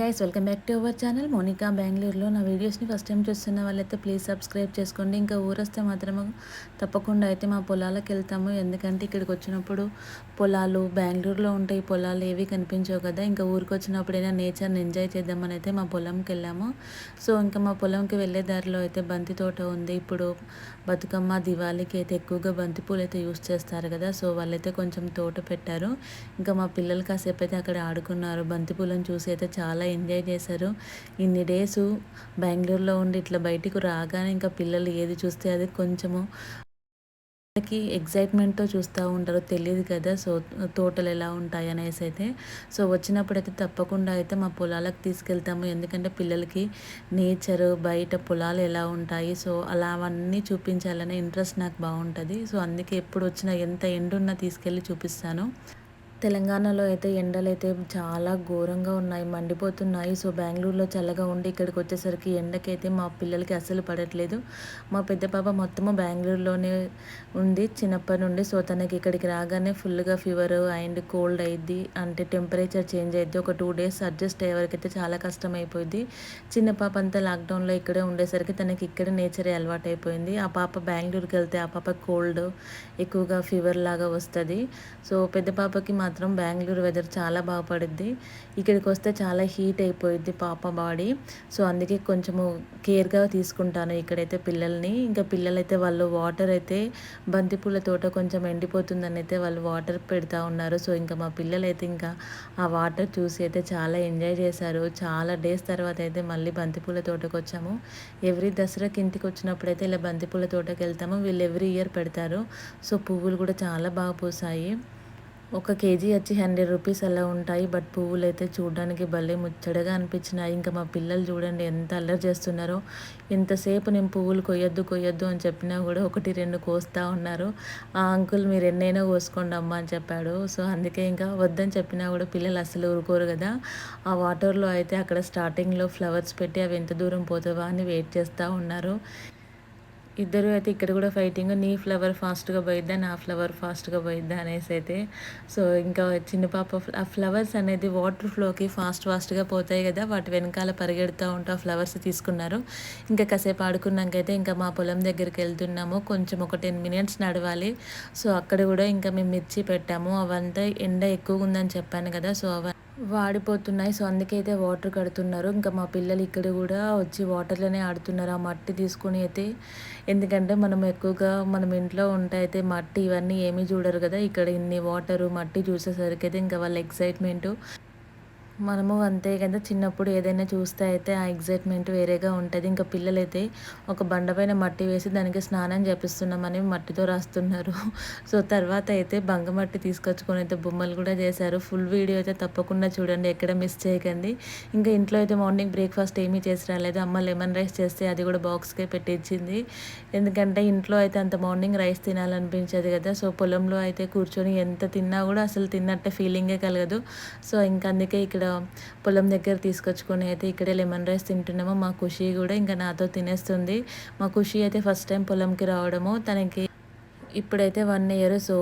Guys welcome back to our channel Monika బెంగళూరులో నా వీడియోస్ని ఫస్ట్ టైం చూస్తున్న వాళ్ళైతే ప్లీజ్ సబ్స్క్రైబ్ చేసుకోండి. ఇంకా ఊరొస్తే మాత్రం తప్పకుండా అయితే మా పొలాలకు వెళ్తాము. ఎందుకంటే ఇక్కడికి వచ్చినప్పుడు పొలాలు బెంగళూరులో ఉంటాయి. పొలాలు ఏవి కనిపించవు కదా. ఇంకా ఊరికి వచ్చినప్పుడైనా నేచర్ని ఎంజాయ్ చేద్దామని అయితే మా పొలంకి వెళ్ళాము. సో ఇంకా మా పొలంకి వెళ్ళే దారిలో అయితే బంతి తోట ఉంది. ఇప్పుడు బతుకమ్మ దివాళీకి అయితే ఎక్కువగా బంతిపూలు అయితే యూస్ చేస్తారు కదా. సో వాళ్ళైతే కొంచెం తోట పెట్టారు. ఇంకా మా పిల్లలు కాసేపు అయితే అక్కడ ఆడుకున్నారు. బంతిపూలను చూసి అయితే చాలా చాలా ఎంజాయ్ చేశారు. ఇన్ని డేస్ బెంగళూరులో ఉండి ఇట్లా బయటికి రాగానే ఇంకా పిల్లలు ఏది చూస్తే అది కొంచెము వాళ్ళకి ఎగ్జైట్మెంట్తో చూస్తూ ఉంటారో తెలియదు కదా. సో తోటలు ఎలా ఉంటాయి అనేసి అయితే. సో వచ్చినప్పుడు అయితే తప్పకుండా అయితే మా పొలాలకు తీసుకెళ్తాము. ఎందుకంటే పిల్లలకి నేచర్ బయట పొలాలు ఎలా ఉంటాయి. సో అలా అవన్నీ చూపించాలనే ఇంట్రెస్ట్ నాకు బాగుంటుంది. సో అందుకే ఎప్పుడు వచ్చినా ఎంత ఎండున్నా తీసుకెళ్ళి చూపిస్తాను. తెలంగాణలో అయితే ఎండలు అయితే చాలా ఘోరంగా ఉన్నాయి మండిపోతున్నాయి. సో బెంగళూరులో చల్లగా ఉండి ఇక్కడికి వచ్చేసరికి ఎండకైతే మా పిల్లలకి అస్సలు పడట్లేదు. మా పెద్ద పాప మొత్తము బెంగళూరులోనే ఉంది చిన్నప్పటి నుండి. సో తనకి ఇక్కడికి రాగానే ఫుల్గా ఫీవర్ అండ్ కోల్డ్ అయ్యిద్ది అంటే టెంపరేచర్ చేంజ్ అయ్యిద్ది ఒక టూ డేస్ అడ్జస్ట్ అయ్యే వరకు అయితే చాలా కష్టం అయిపోయింది చిన్న పాప అంతా లాక్డౌన్లో ఇక్కడే ఉండేసరికి తనకి ఇక్కడ నేచరే అలవాటు అయిపోయింది ఆ పాప బెంగళూరుకి వెళ్తే ఆ పాప కోల్డ్ ఎక్కువగా ఫీవర్ లాగా వస్తుంది. సో పెద్ద పాపకి మా మాత్రం బెంగళూరు వెదర్ చాలా బాగుపడుద్ది ఇక్కడికి వస్తే చాలా హీట్ అయిపోయిద్ది పాప బాడీ సో అందుకే కొంచెము కేర్గా తీసుకుంటాను ఇక్కడైతే పిల్లల్ని. ఇంకా పిల్లలైతే వాళ్ళు వాటర్ అయితే బంతిపూల తోట కొంచెం ఎండిపోతుందని అయితే వాళ్ళు వాటర్ పెడతా ఉన్నారు. సో ఇంకా మా పిల్లలైతే ఇంకా ఆ వాటర్ చూసి అయితే చాలా ఎంజాయ్ చేశారు. చాలా డేస్ తర్వాత అయితే మళ్ళీ బంతిపూల తోటకు వచ్చాము. ఎవ్రీ దసరాకి ఇంటికి వచ్చినప్పుడు అయితే ఇలా బంతిపూల తోటకి వెళ్తాము. వీళ్ళు ఎవ్రీ ఇయర్ పెడతారు. సో పువ్వులు కూడా చాలా బాగా పూసాయి. ఒక కేజీ వచ్చి హండ్రెడ్ రూపీస్ అలా ఉంటాయి బట్ పువ్వులు అయితే చూడడానికి భలే ముచ్చడగా అనిపించినాయి. ఇంకా మా పిల్లలు చూడండి ఎంత అల్లరి చేస్తున్నారో. ఎంతసేపు నేను పువ్వులు కొయ్యొద్దు కొయ్యొద్దు అని చెప్పినా కూడా ఒకటి రెండు కోస్తూ ఉన్నారు. ఆ అంకుల్ మీరు ఎన్నైనా కోసుకోండి అమ్మ అని చెప్పాడు. సో అందుకే ఇంకా వద్దని చెప్పినా కూడా పిల్లలు అసలు ఊరుకోరు కదా. ఆ వాటర్లో అయితే అక్కడ స్టార్టింగ్లో ఫ్లవర్స్ పెట్టి అవి ఎంత దూరం పోతావా అని వెయిట్ చేస్తూ ఉన్నారు. ఇద్దరు అయితే ఇక్కడ కూడా ఫైటింగ్ నీ ఫ్లవర్ ఫాస్ట్గా పోయిద్దా నా ఫ్లవర్ ఫాస్ట్గా పోయిద్దా అనేసి అయితే. సో ఇంకా చిన్న పాప ఆ ఫ్లవర్స్ అనేది వాటర్ ఫ్లోకి ఫాస్ట్ ఫాస్ట్గా పోతాయి కదా వాటి వెనకాల పరిగెడుతూ ఉంటూ ఆ ఫ్లవర్స్ తీసుకున్నారు. ఇంకా కాసేపు ఆడుకున్నాకైతే ఇంకా మా పొలం దగ్గరికి వెళ్తున్నాము. కొంచెం ఒక టెన్ మినిట్స్ నడవాలి. సో అక్కడ కూడా ఇంకా మేము మిర్చి పెట్టాము. అవంతా ఎండ ఎక్కువగా ఉందని చెప్పాను కదా సో అవ వాడిపోతున్నాయి. సో అందుకే అయితే వాటర్ కడుతున్నారు. ఇంకా మా పిల్లలు ఇక్కడ కూడా వచ్చి వాటర్లోనే ఆడుతున్నారు. ఆ మట్టి తీసుకొని అయితే ఎందుకంటే మనం ఎక్కువగా మనం ఇంట్లో ఉంటే అయితే మట్టి ఇవన్నీ ఏమీ చూడరు కదా. ఇక్కడ ఇన్ని వాటరు మట్టి చూసేసరికి అయితే ఇంకా వాళ్ళ ఎక్సైట్మెంటు మనము అంతే కదా చిన్నప్పుడు ఏదైనా చూస్తే అయితే ఆ ఎగ్జైట్మెంట్ వేరేగా ఉంటుంది. ఇంకా పిల్లలైతే ఒక బండపైన మట్టి వేసి దానికి స్నానం చేపిస్తున్నామని మట్టితో రాస్తున్నారు. సో తర్వాత అయితే బంగమట్టి తీసుకొచ్చుకొని అయితే బొమ్మలు కూడా చేశారు. ఫుల్ వీడియో అయితే తప్పకుండా చూడండి ఎక్కడ మిస్ చేయకండి. ఇంకా ఇంట్లో అయితే మార్నింగ్ బ్రేక్ఫాస్ట్ ఏమీ చేసి రాలేదు. అమ్మ లెమన్ రైస్ చేస్తే అది కూడా బాక్స్కే పెట్టించింది. ఎందుకంటే ఇంట్లో అయితే అంత మార్నింగ్ రైస్ తినాలనిపించదు కదా. సో పొలంలో అయితే కూర్చొని ఎంత తిన్నా కూడా అసలు తిన్నట్టే ఫీలింగే కలగదు. సో ఇంకా అందుకే ఇక్కడ పొలం దగ్గర తీసుకొచ్చుకొని అయితే ఇక్కడే లెమన్ రైస్ తింటున్నాము. మా ఖుషి కూడా ఇంకా నాతో తినేస్తుంది. మా ఖుషి అయితే ఫస్ట్ టైం పొలంకి రావడము. తనకి ఇప్పుడైతే వన్ ఇయర్ సో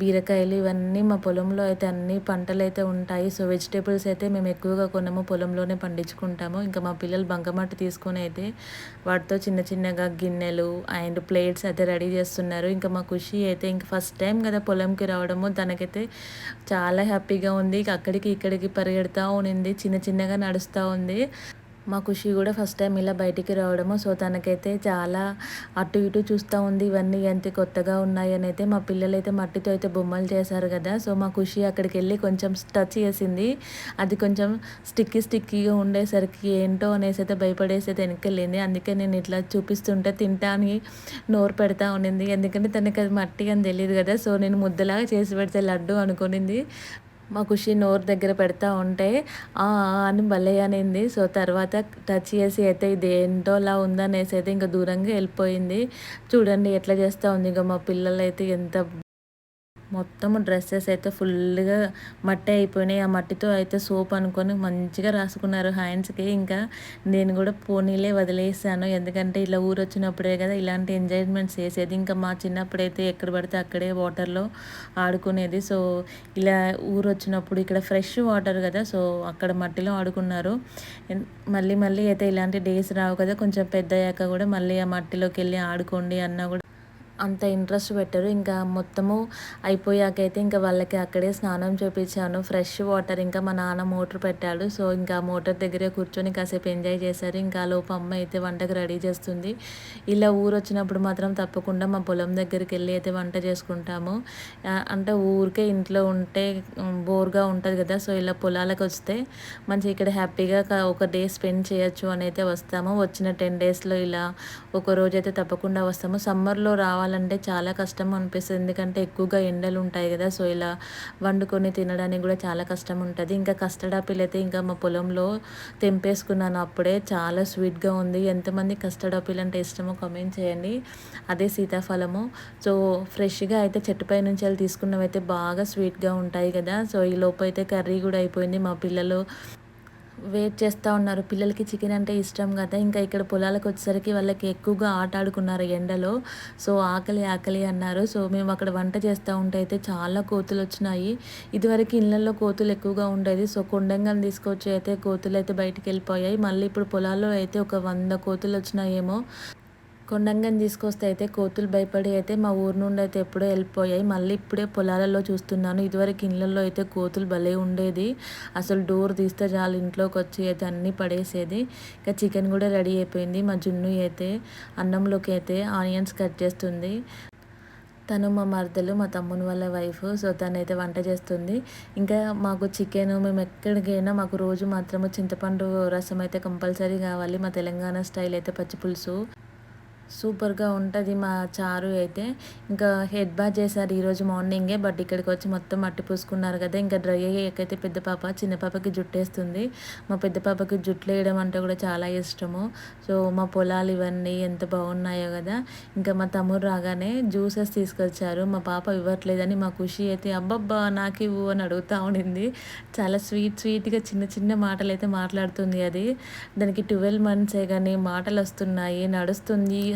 బీరకాయలు ఇవన్నీ మా పొలంలో అయితే అన్ని పంటలు అయితే ఉంటాయి. సో వెజిటేబుల్స్ అయితే మేము ఎక్కువగా కొనము పొలంలోనే పండించుకుంటాము. ఇంకా మా పిల్లలు బంకమట్టి తీసుకొని అయితే వాటితో చిన్న చిన్నగా గిన్నెలు అండ్ ప్లేట్స్ అయితే రెడీ చేస్తున్నారు. ఇంకా మా ఖుషి అయితే ఇంకా ఫస్ట్ టైం కదా పొలంకి రావడము. తనకైతే చాలా హ్యాపీగా ఉంది. అక్కడికి ఇక్కడికి పరిగెడతా ఉన్నింది చిన్న చిన్నగా నడుస్తూ ఉంది. మా ఖుషి కూడా ఫస్ట్ టైం ఇలా బయటికి రావడము. సో తనకైతే చాలా అటు ఇటు చూస్తూ ఉంది. ఇవన్నీ ఎంత కొత్తగా ఉన్నాయి అని అయితే మా పిల్లలు అయితే మట్టితో అయితే బొమ్మలు చేశారు కదా. సో మా ఖుషి అక్కడికి వెళ్ళి కొంచెం టచ్ చేసింది. అది కొంచెం స్టిక్కీ స్టిక్కీగా ఉండేసరికి ఏంటో అనేసి అయితే భయపడేసి అయితే వెనకెళ్ళింది అందుకే నేను ఇట్లా చూపిస్తుంటే తింటా అని నోరు పెడతా ఉండింది. ఎందుకంటే తనకి అది మట్టి అని తెలియదు కదా. సో నేను ముద్దలాగా చేసి పెడితే లడ్డు అనుకునింది. మా ఖుషి నోరు దగ్గర పెడతా ఉంటే అని భలే అనింది. సో తర్వాత టచ్ చేసి అయితే ఇది ఏంటోలా ఉందనేసి అయితే ఇంకా దూరంగా వెళ్ళిపోయింది. చూడండి ఎట్లా చేస్తూ ఉంది ఇంకా మా పిల్లలు అయితే ఎంత మొత్తం డ్రెస్సెస్ అయితే ఫుల్గా మట్టి అయిపోయినాయి. ఆ మట్టితో అయితే సోప్ అనుకొని మంచిగా రాసుకున్నారు హ్యాండ్స్కి. ఇంకా నేను కూడా పోనీలే వదిలేసాను. ఎందుకంటే ఇలా ఊరు వచ్చినప్పుడే కదా ఇలాంటి ఎంజాయ్మెంట్స్ చేసేది. ఇంకా మా చిన్నప్పుడైతే ఎక్కడ పడితే అక్కడే వాటర్లో ఆడుకునేది. సో ఇలా ఊరు వచ్చినప్పుడు ఇక్కడ ఫ్రెష్ వాటర్ కదా సో అక్కడ మట్టిలో ఆడుకున్నారు. మళ్ళీ మళ్ళీ అయితే ఇలాంటి డేస్ రావు కదా కొంచెం పెద్ద అయ్యాక కూడా మళ్ళీ ఆ మట్టిలోకి వెళ్ళి ఆడుకోండి అన్న కూడా అంత ఇంట్రెస్ట్ పెట్టరు. ఇంకా మొత్తము అయిపోయాకైతే ఇంకా వాళ్ళకి అక్కడే స్నానం చేపించాను ఫ్రెష్ వాటర్ ఇంకా మా నాన్న మోటార్ పెట్టాడు. సో ఇంకా మోటార్ దగ్గరే కూర్చొని కాసేపు ఎంజాయ్ చేశారు. ఇంకా లోపు అమ్మ అయితే వంటకు రెడీ చేస్తుంది. ఇలా ఊరు వచ్చినప్పుడు మాత్రం తప్పకుండా మా పొలం దగ్గరికి వెళ్ళి అయితే వంట చేసుకుంటాము. అంటే ఊరికే ఇంట్లో ఉంటే బోర్గా ఉంటుంది కదా. సో ఇలా పొలాలకు వస్తే మంచి ఇక్కడ హ్యాపీగా ఒక డే స్పెండ్ చేయొచ్చు అని అయితే వస్తాము. వచ్చిన టెన్ డేస్లో ఇలా ఒక రోజు అయితే తప్పకుండా వస్తాము. సమ్మర్లో రావాలి రావాలంటే చాలా కష్టం అనిపిస్తుంది. ఎందుకంటే ఎక్కువగా ఎండలు ఉంటాయి కదా సో ఇలా వండుకొని తినడానికి కూడా చాలా కష్టం ఉంటుంది. ఇంకా కస్టర్డ్ ఆపిల్ అయితే ఇంకా మా పొలంలో తెంపేసుకున్నాను అప్పుడే. చాలా స్వీట్గా ఉంది. ఎంతమంది కస్టర్డ్ ఆపిల్ అంటే ఇష్టమో కమెంట్ చేయండి. అదే సీతాఫలము. సో ఫ్రెష్గా అయితే చెట్టుపై నుంచి వెళ్ళి తీసుకున్నవి అయితే బాగా స్వీట్గా ఉంటాయి కదా. సో ఈ లోపు అయితే కర్రీ కూడా అయిపోయింది మా పిల్లలు. వెయిట్ చేస్తూ ఉన్నారు. పిల్లలకి చికెన్ అంటే ఇష్టం కదా. ఇంకా ఇక్కడ పొలాలకు వచ్చేసరికి వాళ్ళకి ఎక్కువగా ఆట ఆడుకున్నారు ఎండలో. సో ఆకలి ఆకలి అన్నారు. సో మేము అక్కడ వంట చేస్తూ ఉంటే అయితే చాలా కోతులు వచ్చినాయి. ఇదివరకు ఇళ్ళల్లో కోతులు ఎక్కువగా ఉండేది. సో కొండంగా తీసుకొచ్చి అయితే కోతులు అయితే బయటికి వెళ్ళిపోయాయి. మళ్ళీ ఇప్పుడు పొలాల్లో అయితే ఒక వంద కోతులు వచ్చినాయేమో. కొండంగని తీసుకొస్తే అయితే కోతులు భయపడి అయితే మా ఊరు నుండి అయితే ఎప్పుడో వెళ్ళిపోయాయి. మళ్ళీ ఇప్పుడే పొలాలలో చూస్తున్నాను. ఇదివరకు ఇళ్ళల్లో అయితే కోతులు భలే ఉండేది. అసలు డోర్ తీస్తే చాలు ఇంట్లోకి వచ్చి అయితే అన్నీ పడేసేది. ఇంకా చికెన్ కూడా రెడీ అయిపోయింది మా జున్ను అయితే. అన్నంలోకి అయితే ఆనియన్స్ కట్ చేస్తుంది. తను మా మరదలు మా తమ్ముని వాళ్ళ వైఫ్. సో తనైతే వంట చేస్తుంది. ఇంకా మాకు చికెన్ మేము ఎక్కడికైనా మాకు రోజు మాత్రము చింతపండు రసం అయితే కంపల్సరీ కావాలి. మా తెలంగాణ స్టైల్ అయితే పచ్చి పులుసు. సూపర్గా ఉంటుంది మా చారు అయితే. ఇంకా హెడ్ బాత్ చేశారు ఈరోజు మార్నింగే బట్ ఇక్కడికి వచ్చి మొత్తం మట్టి పూసుకున్నారు కదా. ఇంకా డ్రై అయ్యాకైతే పెద్ద పాప చిన్న పాపకి జుట్టేస్తుంది. మా పెద్ద పాపకి జుట్లు వేయడం అంటే కూడా చాలా ఇష్టము. సో మా పొలాలు ఇవన్నీ ఎంత బాగున్నాయో కదా. ఇంకా మా తమ్ముడు రాగానే జ్యూసెస్ తీసుకొచ్చారు. మా పాప ఇవ్వట్లేదని మా ఖుషి అయితే అబ్బబ్బా నాకు ఇవ్వు అని అడుగుతూ ఉండింది. చాలా స్వీట్ స్వీట్గా చిన్న చిన్న మాటలు అయితే మాట్లాడుతుంది అది. దానికి ట్వెల్వ్ మంత్సే కానీ మాటలు వస్తున్నాయి నడుస్తుంది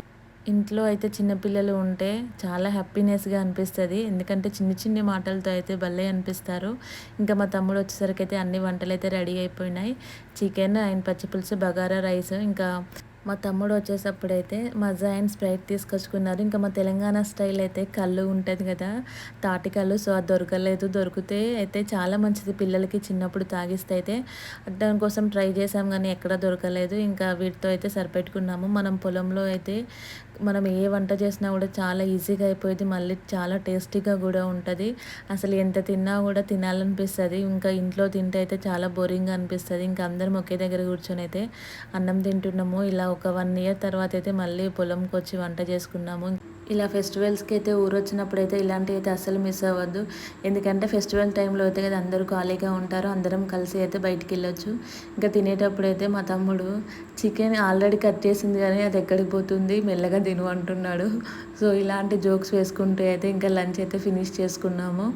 ఇంట్లో అయితే చిన్నపిల్లలు ఉంటే చాలా హ్యాపీనెస్గా అనిపిస్తుంది. ఎందుకంటే చిన్న చిన్న మాటలతో అయితే భలే అనిపిస్తారు. ఇంకా మా తమ్ముడు వచ్చేసరికి అయితే అన్ని వంటలు అయితే రెడీ అయిపోయినాయి. చికెన్ అండ్ పచ్చిపులుసు బగారా రైస్ ఇంకా మా తమ్ముడు వచ్చేటప్పుడైతే మజా అండ్ స్ప్రైట్ తీసుకొచ్చుకున్నారు. ఇంకా మా తెలంగాణ స్టైల్ అయితే కళ్ళు ఉంటుంది కదా తాటి కళ్ళు. సో అది దొరకలేదు. దొరికితే అయితే చాలా మంచిది పిల్లలకి చిన్నప్పుడు తాగిస్తే అయితే. దానికోసం ట్రై చేసాం కానీ ఎక్కడ దొరకలేదు. ఇంకా వీటితో అయితే సరిపెట్టుకున్నాము. మనం పొలంలో అయితే మనం ఏ వంట చేసినా కూడా చాలా ఈజీగా అయిపోయింది మళ్ళీ చాలా టేస్టీగా కూడా ఉంటుంది. అసలు ఎంత తిన్నా కూడా తినాలనిపిస్తుంది. ఇంకా ఇంట్లో తింటే అయితే చాలా బోరింగ్గా అనిపిస్తుంది. ఇంకా అందరం ఒకే దగ్గర కూర్చొని అయితే అన్నం తింటున్నాము. ఇలా ఒక వన్ ఇయర్ తర్వాత అయితే మళ్ళీ పొలంకి వచ్చి వంట చేసుకున్నాము. ఇలా ఫెస్టివల్స్కి అయితే ఊరు వచ్చినప్పుడు అయితే ఇలాంటివి అయితే అసలు మిస్ అవ్వద్దు. ఎందుకంటే ఫెస్టివల్ టైంలో అయితే కదా అందరూ ఖాళీగా ఉంటారు అందరం కలిసి అయితే బయటికి వెళ్ళొచ్చు ఇంకా తినేటప్పుడు అయితే మా తమ్ముడు చికెన్ ఆల్రెడీ కట్ చేసింది కానీ అది ఎక్కడికి పోతుంది? మెల్లగా తిను అంటున్నాడు. సో ఇలాంటి జోక్స్ వేసుకుంటూ అయితే ఇంకా లంచ్ అయితే ఫినిష్ చేసుకున్నాము.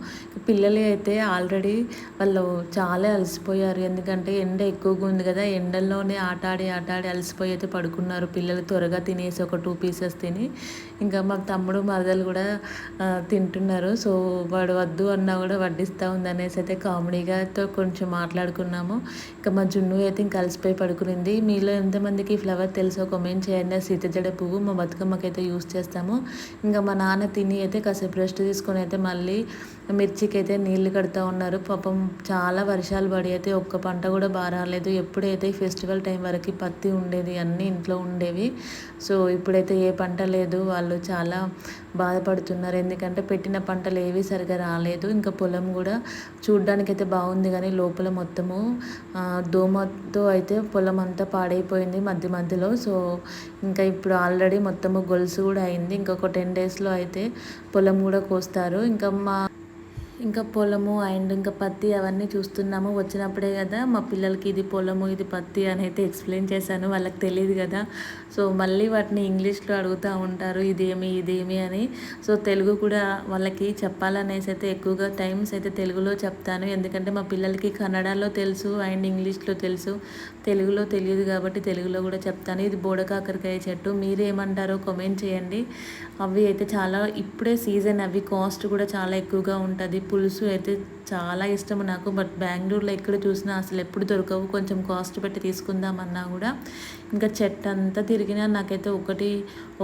పిల్లలు అయితే ఆల్రెడీ వాళ్ళు చాలా అలసిపోయారు. ఎందుకంటే ఎండ ఎక్కువగా ఉంది కదా ఎండల్లోనే ఆటాడి ఆటాడి అలసిపోయి అయితే పడుకున్నారు. పిల్లలు త్వరగా తినేసి ఒక టూ పీసెస్ తిని ఇంకా మా తమ్ముడు మరదలు కూడా తింటున్నారు. సో వాడు వద్దు అన్నా కూడా వడ్డిస్తూ ఉందనేసి అయితే కామెడీగా కొంచెం మాట్లాడుకున్నాము. ఇంకా మా జున్ను అయితే ఇంకా కలిసిపోయి పడుకునింది. మీలో ఎంతమందికి ఫ్లవర్ తెలుసో కామెంట్ చేయండి. సీతజడ పువ్వు మా బతుకమ్మకైతే యూస్ చేస్తాము. ఇంకా మా నాన్న తిని అయితే కాసేపు రెస్ట్ తీసుకొని అయితే మళ్ళీ మిర్చికి అయితే నీళ్ళు కడుతూ ఉన్నారు. పాపం చాలా వర్షాలు పడి అయితే ఒక్క పంట కూడా బాగా రాలేదు. ఎప్పుడైతే ఫెస్టివల్ టైం వరకు పత్తి ఉండేది అన్నీ ఇంట్లో ఉండేవి. సో ఇప్పుడైతే ఏ పంట లేదు. వాళ్ళు వాళ్ళు చాలా బాధపడుతున్నారు. ఎందుకంటే పెట్టిన పంటలు ఏవి సరిగా రాలేదు. ఇంకా పొలం కూడా చూడ్డానికైతే అయితే బాగుంది కానీ లోపల మొత్తము దోమతో అయితే పొలం అంతా పాడైపోయింది మధ్య మధ్యలో. సో ఇంకా ఇప్పుడు ఆల్రెడీ మొత్తము గొలుసు కూడా అయింది. ఇంకొక టెన్ డేస్లో అయితే పొలం కూడా కోస్తారు. ఇంకా మా ఇంకా పొలము అండ్ ఇంకా పత్తి అవన్నీ చూస్తున్నాము. వచ్చినప్పుడే కదా మా పిల్లలకి ఇది పొలము ఇది పత్తి అని అయితే ఎక్స్ప్లెయిన్ చేశాను. వాళ్ళకి తెలియదు కదా. సో మళ్ళీ వాటిని ఇంగ్లీష్లో అడుగుతూ ఉంటారు. ఇదేమి ఇదేమి అని. సో తెలుగు కూడా వాళ్ళకి చెప్పాలనేసి అయితే ఎక్కువగా టైమ్స్ అయితే తెలుగులో చెప్తాను. ఎందుకంటే మా పిల్లలకి కన్నడలో తెలుసు అండ్ ఇంగ్లీష్లో తెలుసు. తెలుగులో తెలియదు కాబట్టి తెలుగులో కూడా చెప్తాను. ఇది బోడకాకరకాయ చెట్టు. మీరేమంటారో కామెంట్ చేయండి. అవి అయితే చాలా ఇప్పుడే సీజన్ అవి కాస్ట్ కూడా చాలా ఎక్కువగా ఉంటుంది. పులుసు అయితే చాలా ఇష్టం నాకు బట్ బెంగళూరులో ఎక్కడ చూసినా అసలు ఎప్పుడు దొరకవు. కొంచెం కాస్ట్ పెట్టి తీసుకుందామన్నా కూడా. ఇంకా చెట్టు అంతా తిరిగినా నాకైతే ఒకటి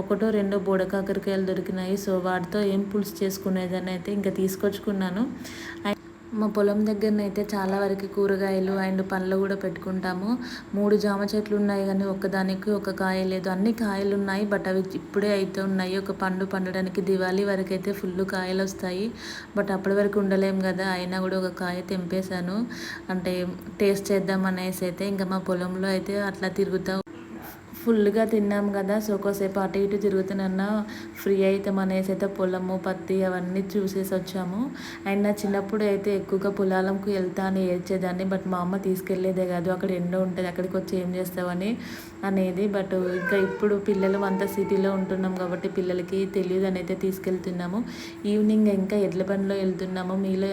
ఒకటో రెండో బోడకాకరకాయలు దొరికినాయి. సో వాటితో ఏం పులుసు చేసుకునేదని అయితే ఇంకా తీసుకొచ్చుకున్నాను. మా పొలం దగ్గరనైతే చాలా వరకు కూరగాయలు అండ్ పండ్లు కూడా పెట్టుకుంటాము. మూడు జామ చెట్లు ఉన్నాయి కానీ ఒక్కదానికి ఒక కాయ లేదు. అన్ని కాయలు ఉన్నాయి బట్ అవి ఇప్పుడే అయితే ఉన్నాయి. ఒక పండు పండడానికి దివాళీ వరకు అయితే ఫుల్ కాయలు వస్తాయి. బట్ అప్పటి వరకు ఉండలేం కదా అయినా కూడా ఒక కాయ తెంపేశాను. అంటే టేస్ట్ చేద్దాం అనేసి అయితే ఇంకా మా పొలంలో అయితే అట్లా తిరుగుతూ ఫుల్గా తిన్నాం కదా. సో ఒకసేపు అటు ఇటు తిరుగుతున్నా ఫ్రీ అవుతాం అనేసి అయితే పొలము పత్తి అవన్నీ చూసేసి వచ్చాము. అండ్ నా చిన్నప్పుడు అయితే ఎక్కువగా పొలాలకు వెళ్తా అని ఏడ్చేదాన్ని. బట్ మా అమ్మ తీసుకెళ్ళేదే కాదు. అక్కడ ఎండ ఉంటుంది. అక్కడికి వచ్చి ఏం చేస్తావని అనేది. బట్ ఇంకా ఇప్పుడు పిల్లలు అంతా సిటీలో ఉంటున్నాం కాబట్టి పిల్లలకి తెలియదు అని అయితే తీసుకెళ్తున్నాము. ఈవినింగ్ ఇంకా ఎడ్ల బండిలో వెళ్తున్నాము. మీలో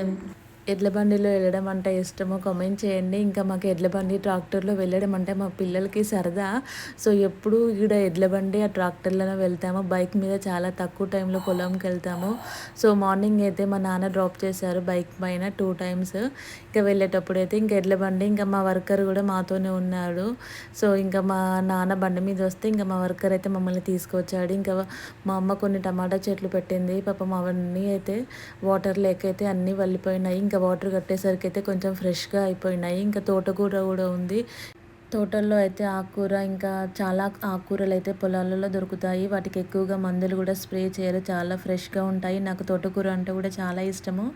ఎడ్ల బండిలో వెళ్ళడం అంటే ఇష్టమో. కామెంట్ చేయండి. ఇంకా మాకు ఎడ్ల బండి ట్రాక్టర్లో వెళ్ళడం అంటే మా పిల్లలకి సరదా. సో ఎప్పుడు ఇక్కడ ఎడ్ల బండి ఆ ట్రాక్టర్లోనే వెళ్తాము. బైక్ మీద చాలా తక్కువ టైంలో పొలంకి వెళ్తాము. సో మార్నింగ్ అయితే మా నాన్న డ్రాప్ చేశారు బైక్ పైన టూ టైమ్స్. ఇంకా వెళ్ళేటప్పుడు అయితే ఇంకా ఎడ్ల బండి ఇంకా మా వర్కర్ కూడా మాతోనే ఉన్నాడు. సో ఇంకా మా నాన్న బండి మీద వస్తే ఇంకా మా వర్కర్ అయితే మమ్మల్ని తీసుకొచ్చాడు. ఇంకా మా అమ్మ కొన్ని టమాటా చెట్లు పెట్టింది. పాపం అవన్నీ అయితే వాటర్ లేక అయితే అన్నీ వెళ్ళిపోయినాయి ఇంకా వాటర్ కట్టేసరికి అయితే కొంచెం ఫ్రెష్గా అయిపోయినాయి. ఇంకా తోటకూర కూడా ఉంది. తోటల్లో అయితే ఆకుకూర ఇంకా చాలా ఆకుకూరలు అయితే పొలాలలో దొరుకుతాయి. వాటికి ఎక్కువగా మందులు కూడా స్ప్రే చేయరు చాలా ఫ్రెష్గా ఉంటాయి. నాకు తోటకూర అంటే కూడా చాలా ఇష్టము.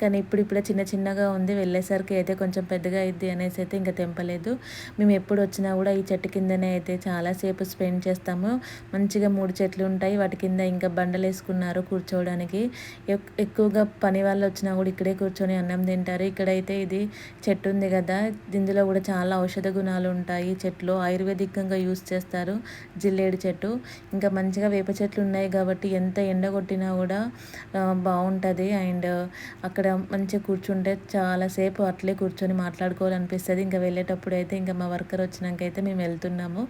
కానీ ఇప్పుడు ఇప్పుడే చిన్న చిన్నగా ఉంది. వెళ్ళేసరికి అయితే కొంచెం పెద్దగా అయింది అనేసి అయితే ఇంకా తెంపలేదు. మేము ఎప్పుడు వచ్చినా కూడా ఈ చెట్టు కిందనే అయితే చాలాసేపు స్పెండ్ చేస్తాము. మంచిగా మూడు చెట్లు ఉంటాయి. వాటి కింద ఇంకా బండలు వేసుకున్నారు కూర్చోవడానికి. ఎక్కువగా పని వాళ్ళు వచ్చినా కూడా ఇక్కడే కూర్చొని అన్నం తింటారు. ఇక్కడైతే ఇది చెట్టు ఉంది కదా. ఇందులో కూడా చాలా ఔషధ గుణాలు ఉంటాయి. చెట్లు ఆయుర్వేదికంగా యూస్ చేస్తారు. జిల్లేడు చెట్టు. ఇంకా మంచిగా వేప చెట్లు ఉన్నాయి కాబట్టి ఎంత ఎండ కొట్టినా కూడా బాగుంటుంది. అండ్ అక్కడ మంచిగా కూర్చుంటే చాలాసేపు అట్లే కూర్చొని మాట్లాడుకోవాలనిపిస్తుంది. ఇంకా వెళ్ళేటప్పుడు అయితే ఇంకా మా వర్కర్ వచ్చినాక అయితే మేము వెళ్తున్నాము.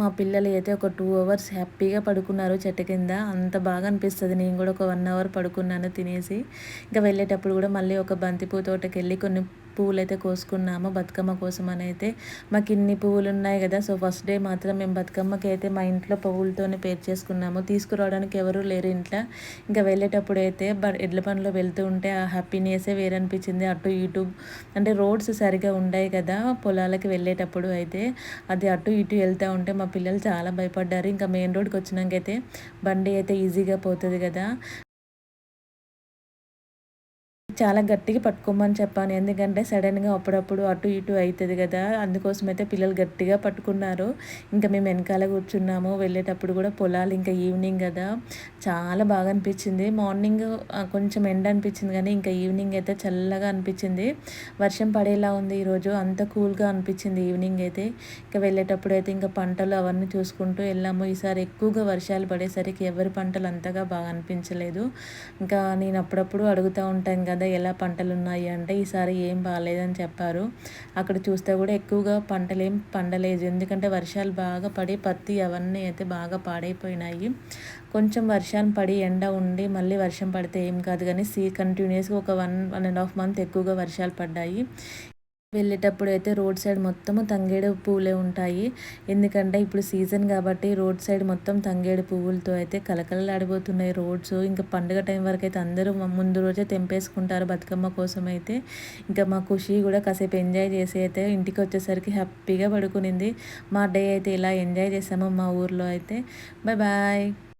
మా పిల్లలు అయితే ఒక టూ అవర్స్ హ్యాపీగా పడుకున్నారు చెట్టు కింద. అంత బాగా అనిపిస్తుంది. నేను కూడా ఒక వన్ అవర్ పడుకున్నాను తినేసి. ఇంకా వెళ్ళేటప్పుడు కూడా మళ్ళీ ఒక బంతిపూ తోటకి వెళ్ళి కొన్ని పువ్వులు అయితే కోసుకున్నాము బతుకమ్మ కోసం అని అయితే మాకు ఇన్ని పువ్వులు ఉన్నాయి కదా. సో ఫస్ట్ డే మాత్రం మేము బతుకమ్మకి అయితే మా ఇంట్లో పువ్వులతోనే పేరు చేసుకున్నాము. తీసుకురావడానికి ఎవరు లేరు ఇంట్లో. ఇంకా వెళ్ళేటప్పుడు అయితే ఎడ్ల పనిలో వెళ్తూ ఉంటే ఆ హ్యాపీనెస్సే వేరనిపించింది. అటు ఇటు అంటే రోడ్స్ సరిగా ఉండయి కదా పొలాలకి వెళ్ళేటప్పుడు అయితే. అది అటు ఇటు వెళ్తూ ఉంటే మా పిల్లలు చాలా భయపడ్డారు. ఇంకా మెయిన్ రోడ్కి వచ్చినాకైతే బండి అయితే ఈజీగా పోతుంది కదా. చాలా గట్టిగా పట్టుకోమని చెప్పాను. ఎందుకంటే సడన్గా అప్పుడప్పుడు అటు ఇటు అవుతుంది కదా అందుకోసం అయితే పిల్లలు గట్టిగా పట్టుకున్నారు. ఇంకా మేము వెనకాల కూర్చున్నాము. వెళ్ళేటప్పుడు కూడా పొలాలు ఇంకా ఈవినింగ్ కదా చాలా బాగా అనిపించింది. మార్నింగ్ కొంచెం ఎండ అనిపించింది కానీ ఇంకా ఈవినింగ్ అయితే చల్లగా అనిపించింది. వర్షం పడేలా ఉంది ఈరోజు అంత కూల్గా అనిపించింది ఈవినింగ్ అయితే. ఇంకా వెళ్ళేటప్పుడు అయితే ఇంకా పంటలు అవన్నీ చూసుకుంటూ వెళ్ళాము. ఈసారి ఎక్కువగా వర్షాలు పడేసరికి ఎవరి పంటలు అంతగా బాగా అనిపించలేదు. ఇంకా నేను అప్పుడప్పుడు అడుగుతూ ఉంటాను కదా కదా ఎలా పంటలు ఉన్నాయి అంటే ఈసారి ఏం బాగాలేదని చెప్పారు. అక్కడ చూస్తే కూడా ఎక్కువగా పంటలు ఏం పండలేదు. ఎందుకంటే వర్షాలు బాగా పడి పత్తి అవన్నీ అయితే బాగా పాడైపోయినాయి. కొంచెం వర్షాన్ని పడి ఎండ ఉండి మళ్ళీ వర్షం పడితే ఏం కాదు. కానీ సీ కంటిన్యూస్గా ఒక one one and half month ఎక్కువగా వర్షాలు పడ్డాయి. వెళ్ళేటప్పుడు అయితే రోడ్ సైడ్ మొత్తము తంగేడు పువ్వులే ఉంటాయి. ఎందుకంటే ఇప్పుడు సీజన్ కాబట్టి రోడ్ సైడ్ మొత్తం తంగేడు పువ్వులతో అయితే కలకలలాడిపోతున్నాయి రోడ్స్. ఇంకా పండుగ టైం వరకు అయితే అందరూ ముందు రోజే తెంపేసుకుంటారు బతుకమ్మ కోసం అయితే ఇంకా మా ఖుషి కూడా కాసేపు ఎంజాయ్ చేసి అయితే ఇంటికి వచ్చేసరికి హ్యాపీగా పడుకునింది. మా డే అయితే ఇలా ఎంజాయ్ చేసాము మా ఊర్లో అయితే. Bye bye.